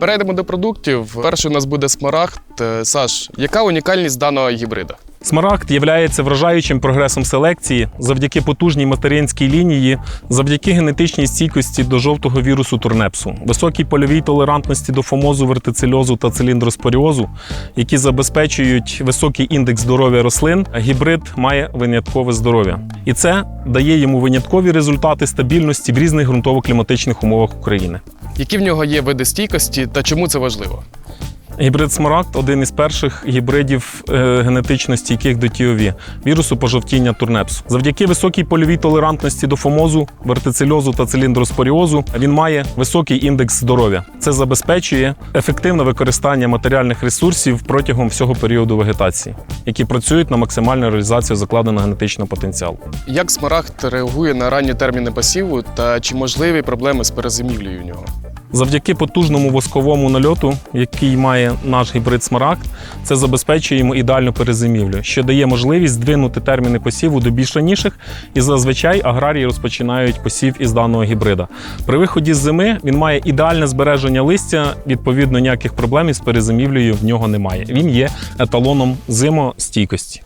Перейдемо до продуктів. Перший у нас буде смарагд. Е, Саш, яка унікальність даного гібрида? Смарагд є вражаючим прогресом селекції завдяки потужній материнській лінії, завдяки генетичній стійкості до жовтого вірусу турнепсу, високій польовій толерантності до фомозу, вертицельозу та циліндроспоріозу, які забезпечують високий індекс здоров'я рослин. Гібрид має виняткове здоров'я, і це дає йому виняткові результати стабільності в різних ґрунтово-кліматичних умовах України. Які в нього є види стійкості та чому це важливо? Гібрид Смарагд один із перших гібридів е, генетично стійких до тіові вірусу пожовтіння турнепсу. Завдяки високій польовій толерантності до фомозу, вертицельозу та циліндроспоріозу він має високий індекс здоров'я. Це забезпечує ефективне використання матеріальних ресурсів протягом всього періоду вегетації, які працюють на максимальну реалізацію закладеного генетичного потенціалу. Як смарагд реагує на ранні терміни посіву та чи можливі проблеми з перезимівлею у нього? Завдяки потужному восковому нальоту, який має наш гібрид Смарагд, це забезпечує йому ідеальну перезимівлю, що дає можливість здвинути терміни посіву до більш раніших, і зазвичай аграрії розпочинають посів із даного гібрида. При виході з зими він має ідеальне збереження листя, відповідно, ніяких проблем із перезимівлею в нього немає. Він є еталоном зимостійкості.